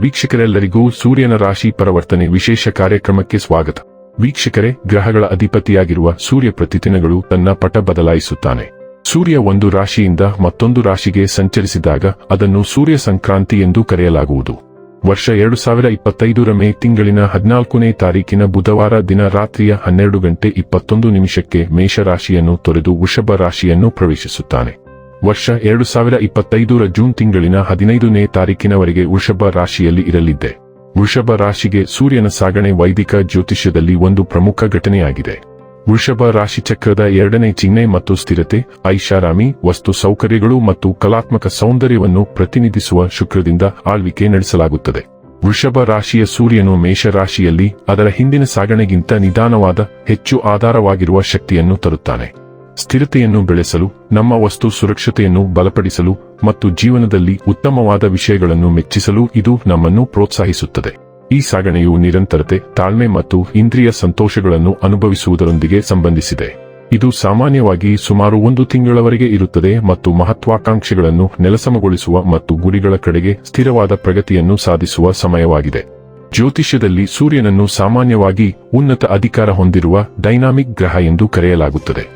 ವೀಕ್ಷಕರೆಲ್ಲರಿಗೂ ಸೂರ್ಯನ ರಾಶಿ ಪರಿವರ್ತನೆ ವಿಶೇಷ ಕಾರ್ಯಕ್ರಮಕ್ಕೆ ಸ್ವಾಗತ. ವೀಕ್ಷಕರೇ, ಗ್ರಹಗಳ ಅಧಿಪತಿಯಾಗಿರುವ ಸೂರ್ಯ ಪ್ರತಿದಿನಗಳು ತನ್ನ ಪಟ ಬದಲಾಯಿಸುತ್ತಾನೆ. ಸೂರ್ಯ ಒಂದು ರಾಶಿಯಿಂದ ಮತ್ತೊಂದು ರಾಶಿಗೆ ಸಂಚರಿಸಿದಾಗ ಅದನ್ನು ಸೂರ್ಯ ಸಂಕ್ರಾಂತಿ ಎಂದು ಕರೆಯಲಾಗುವುದು. ವರ್ಷ ಎರಡು ಸಾವಿರ ಇಪ್ಪತ್ತೈದರ ಮೇ ತಿಂಗಳಿನ ಹದಿನಾಲ್ಕನೇ ತಾರೀಕಿನ ಬುಧವಾರ ದಿನ ರಾತ್ರಿಯ ಹನ್ನೆರಡು ಗಂಟೆ ಇಪ್ಪತ್ತೊಂದು ನಿಮಿಷಕ್ಕೆ ಮೇಷರಾಶಿಯನ್ನು ತೊರೆದು ವೃಷಭ ರಾಶಿಯನ್ನು ಪ್ರವೇಶಿಸುತ್ತಾನೆ. ವರ್ಷ ಎರಡು ಸಾವಿರ ಇಪ್ಪತ್ತೈದರ ಜೂನ್ ತಿಂಗಳಿನ ಹದಿನೈದನೇ ತಾರೀಕಿನವರೆಗೆ ವೃಷಭ ರಾಶಿಯಲ್ಲಿ ಇರಲಿದ್ದೆ. ವೃಷಭ ರಾಶಿಗೆ ಸೂರ್ಯನ ಸಾಗಣೆ ವೈದಿಕ ಜ್ಯೋತಿಷ್ಯದಲ್ಲಿ ಒಂದು ಪ್ರಮುಖ ಘಟನೆಯಾಗಿದೆ. ವೃಷಭ ರಾಶಿ ಚಕ್ರದ ಎರಡನೇ ಚಿಹ್ನೆ ಮತ್ತು ಸ್ಥಿರತೆ, ಐಷಾರಾಮಿ, ವಸ್ತು ಸೌಕರ್ಯಗಳು ಮತ್ತು ಕಲಾತ್ಮಕ ಸೌಂದರ್ಯವನ್ನು ಪ್ರತಿನಿಧಿಸುವ ಶುಕ್ರದಿಂದ ಆಳ್ವಿಕೆ ನಡೆಸಲಾಗುತ್ತದೆ. ವೃಷಭ ರಾಶಿಯ ಸೂರ್ಯನು ಮೇಷರಾಶಿಯಲ್ಲಿ ಅದರ ಹಿಂದಿನ ಸಾಗಣೆಗಿಂತ ನಿಧಾನವಾದ, ಹೆಚ್ಚು ಆಧಾರವಾಗಿರುವ ಶಕ್ತಿಯನ್ನು ತರುತ್ತಾನೆ. ಸ್ಥಿರತೆಯನ್ನು ಬೆಳೆಸಲು, ನಮ್ಮ ವಸ್ತು ಸುರಕ್ಷತೆಯನ್ನು ಬಲಪಡಿಸಲು ಮತ್ತು ಜೀವನದಲ್ಲಿ ಉತ್ತಮವಾದ ವಿಷಯಗಳನ್ನು ಮೆಚ್ಚಿಸಲು ಇದು ನಮ್ಮನ್ನು ಪ್ರೋತ್ಸಾಹಿಸುತ್ತದೆ. ಈ ಸಾಗಣೆಯು ನಿರಂತರತೆ, ತಾಳ್ಮೆ ಮತ್ತು ಇಂದ್ರಿಯ ಸಂತೋಷಗಳನ್ನು ಅನುಭವಿಸುವುದರೊಂದಿಗೆ ಸಂಬಂಧಿಸಿದೆ. ಇದು ಸಾಮಾನ್ಯವಾಗಿ ಸುಮಾರು ಒಂದು ತಿಂಗಳವರೆಗೆ ಇರುತ್ತದೆ ಮತ್ತು ಮಹತ್ವಾಕಾಂಕ್ಷೆಗಳನ್ನು ನೆಲಸಮಗೊಳಿಸುವ ಮತ್ತು ಗುರಿಗಳ ಕಡೆಗೆ ಸ್ಥಿರವಾದ ಪ್ರಗತಿಯನ್ನು ಸಾಧಿಸುವ ಸಮಯವಾಗಿದೆ. ಜ್ಯೋತಿಷ್ಯದಲ್ಲಿ ಸೂರ್ಯನನ್ನು ಸಾಮಾನ್ಯವಾಗಿ ಉನ್ನತ ಅಧಿಕಾರ ಹೊಂದಿರುವ ಡೈನಾಮಿಕ್ ಗ್ರಹ ಎಂದು ಕರೆಯಲಾಗುತ್ತದೆ.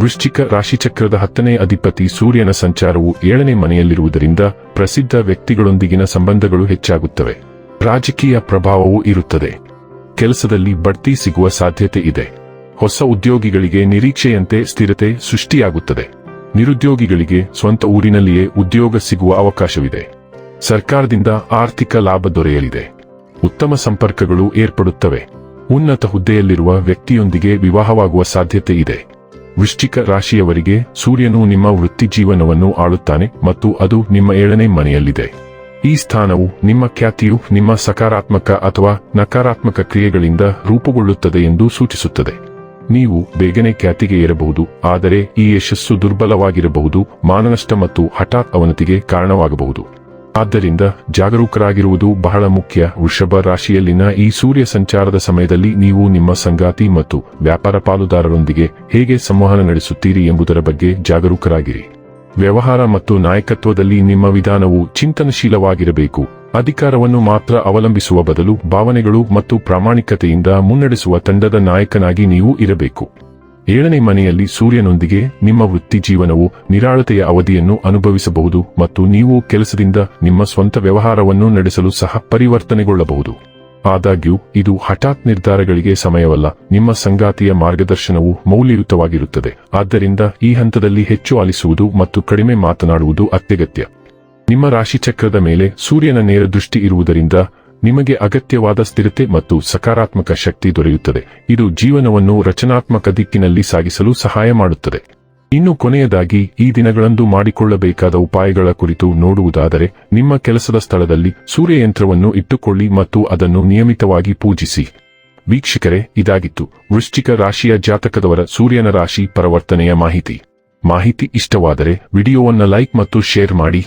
ವೃಶ್ಚಿಕ ರಾಶಿಚಕ್ರದ ಹತ್ತನೇ ಅಧಿಪತಿ ಸೂರ್ಯನ ಸಂಚಾರವು ಏಳನೇ ಮನೆಯಲ್ಲಿರುವುದರಿಂದ ಪ್ರಸಿದ್ಧ ವ್ಯಕ್ತಿಗಳೊಂದಿಗಿನ ಸಂಬಂಧಗಳು ಹೆಚ್ಚಾಗುತ್ತವೆ. ರಾಜಕೀಯ ಪ್ರಭಾವವೂ ಇರುತ್ತದೆ. ಕೆಲಸದಲ್ಲಿ ಬಡ್ತಿ ಸಿಗುವ ಸಾಧ್ಯತೆ ಇದೆ. ಹೊಸ ಉದ್ಯೋಗಿಗಳಿಗೆ ನಿರೀಕ್ಷೆಯಂತೆ ಸ್ಥಿರತೆ ಸೃಷ್ಟಿಯಾಗುತ್ತದೆ. ನಿರುದ್ಯೋಗಿಗಳಿಗೆ ಸ್ವಂತ ಊರಿನಲ್ಲಿಯೇ ಉದ್ಯೋಗ ಸಿಗುವ ಅವಕಾಶವಿದೆ. ಸರ್ಕಾರದಿಂದ ಆರ್ಥಿಕ ಲಾಭ ದೊರೆಯಲಿದೆ. ಉತ್ತಮ ಸಂಪರ್ಕಗಳು ಏರ್ಪಡುತ್ತವೆ. ಉನ್ನತ ಹುದ್ದೆಯಲ್ಲಿರುವ ವ್ಯಕ್ತಿಯೊಂದಿಗೆ ವಿವಾಹವಾಗುವ ಸಾಧ್ಯತೆ ಇದೆ. ವೃಶ್ಚಿಕ ರಾಶಿಯವರಿಗೆ ಸೂರ್ಯನು ನಿಮ್ಮ ವೃತ್ತಿ ಜೀವನವನ್ನು ಆಳುತ್ತಾನೆ ಮತ್ತು ಅದು ನಿಮ್ಮ ಏಳನೇ ಮನೆಯಲ್ಲಿದೆ. ಈ ಸ್ಥಾನವು ನಿಮ್ಮ ಖ್ಯಾತಿಯು ನಿಮ್ಮ ಸಕಾರಾತ್ಮಕ ಅಥವಾ ನಕಾರಾತ್ಮಕ ಕ್ರಿಯೆಗಳಿಂದ ರೂಪುಗೊಳ್ಳುತ್ತದೆ ಎಂದು ಸೂಚಿಸುತ್ತದೆ. ನೀವು ಬೇಗನೆ ಖ್ಯಾತಿಗೆ ಏರಬಹುದು, ಆದರೆ ಈ ಯಶಸ್ಸು ದುರ್ಬಲವಾಗಿರಬಹುದು, ಮಾನನಷ್ಟ ಮತ್ತು ಹಠಾತ್ ಅವನತಿಗೆ ಕಾರಣವಾಗಬಹುದು. ಆದ್ದರಿಂದ ಜಾಗರೂಕರಾಗಿರುವುದು ಬಹಳ ಮುಖ್ಯ. ವೃಷಭ ರಾಶಿಯಲ್ಲಿನ ಈ ಸೂರ್ಯ ಸಂಚಾರದ ಸಮಯದಲ್ಲಿ ನೀವು ನಿಮ್ಮ ಸಂಗಾತಿ ಮತ್ತು ವ್ಯಾಪಾರ ಪಾಲುದಾರರೊಂದಿಗೆ ಹೇಗೆ ಸಂವಹನ ನಡೆಸುತ್ತೀರಿ ಎಂಬುದರ ಬಗ್ಗೆ ಜಾಗರೂಕರಾಗಿರಿ. ವ್ಯವಹಾರ ಮತ್ತು ನಾಯಕತ್ವದಲ್ಲಿ ನಿಮ್ಮ ವಿಧಾನವು ಚಿಂತನಶೀಲವಾಗಿರಬೇಕು. ಅಧಿಕಾರವನ್ನು ಮಾತ್ರ ಅವಲಂಬಿಸುವ ಬದಲು ಭಾವನೆಗಳು ಮತ್ತು ಪ್ರಾಮಾಣಿಕತೆಯಿಂದ ಮುನ್ನಡೆಸುವ ತಂಡದ ನಾಯಕನಾಗಿ ನೀವು ಇರಬೇಕು. ಏಳನೇ ಮನೆಯಲ್ಲಿ ಸೂರ್ಯನೊಂದಿಗೆ ನಿಮ್ಮ ವೃತ್ತಿ ಜೀವನವು ನಿರಾಳತೆಯ ಅವಧಿಯನ್ನು ಅನುಭವಿಸಬಹುದು ಮತ್ತು ನೀವು ಕೆಲಸದಿಂದ ನಿಮ್ಮ ಸ್ವಂತ ವ್ಯವಹಾರವನ್ನು ನಡೆಸಲು ಸಹ ಪರಿವರ್ತನೆಗೊಳ್ಳಬಹುದು. ಆದಾಗ್ಯೂ, ಇದು ಹಠಾತ್ ನಿರ್ಧಾರಗಳಿಗೆ ಸಮಯವಲ್ಲ, ನಿಮ್ಮ ಸಂಗಾತಿಯ ಮಾರ್ಗದರ್ಶನವು ಮೌಲ್ಯಯುತವಾಗಿರುತ್ತದೆ, ಆದ್ದರಿಂದ ಈ ಹಂತದಲ್ಲಿ ಹೆಚ್ಚು ಆಲಿಸುವುದು ಮತ್ತು ಕಡಿಮೆ ಮಾತನಾಡುವುದು ಅತ್ಯಗತ್ಯ. ನಿಮ್ಮ ರಾಶಿಚಕ್ರದ ಮೇಲೆ ಸೂರ್ಯನ ನೇರ ದೃಷ್ಟಿ ಇರುವುದರಿಂದ ನಿಮಗೆ ಅಗತ್ಯವಾದ ಸ್ಥಿರತೆ ಮತ್ತು ಸಕಾರಾತ್ಮಕ ಶಕ್ತಿ ದೊರೆಯುತ್ತದೆ. ಇದು ಜೀವನವನ್ನು ರಚನಾತ್ಮಕ ದಿಕ್ಕಿನಲ್ಲಿ ಸಾಗಿಸಲು ಸಹಾಯ ಮಾಡುತ್ತದೆ. ಇನ್ನು ಕೊನೆಯದಾಗಿ, ಈ ದಿನಗಳಂದು ಮಾಡಿಕೊಳ್ಳಬೇಕಾದ ಉಪಾಯಗಳ ಕುರಿತು ನೋಡುವುದಾದರೆ, ನಿಮ್ಮ ಕೆಲಸದ ಸ್ಥಳದಲ್ಲಿ ಸೂರ್ಯಯಂತ್ರವನ್ನು ಇಟ್ಟುಕೊಳ್ಳಿ ಮತ್ತು ಅದನ್ನು ನಿಯಮಿತವಾಗಿ ಪೂಜಿಸಿ. ವೀಕ್ಷಕರೇ, ಇದಾಗಿತ್ತು. ವೃಶ್ಚಿಕ ರಾಶಿಯ ಜಾತಕದವರ ಸೂರ್ಯನ ರಾಶಿ ಪರಿವರ್ತನೆಯ ಮಾಹಿತಿ. ಮಾಹಿತಿ ಇಷ್ಟವಾದರೆ, ವಿಡಿಯೋವನ್ನು ಲೈಕ್ ಮತ್ತು ಶೇರ್ ಮಾಡಿ.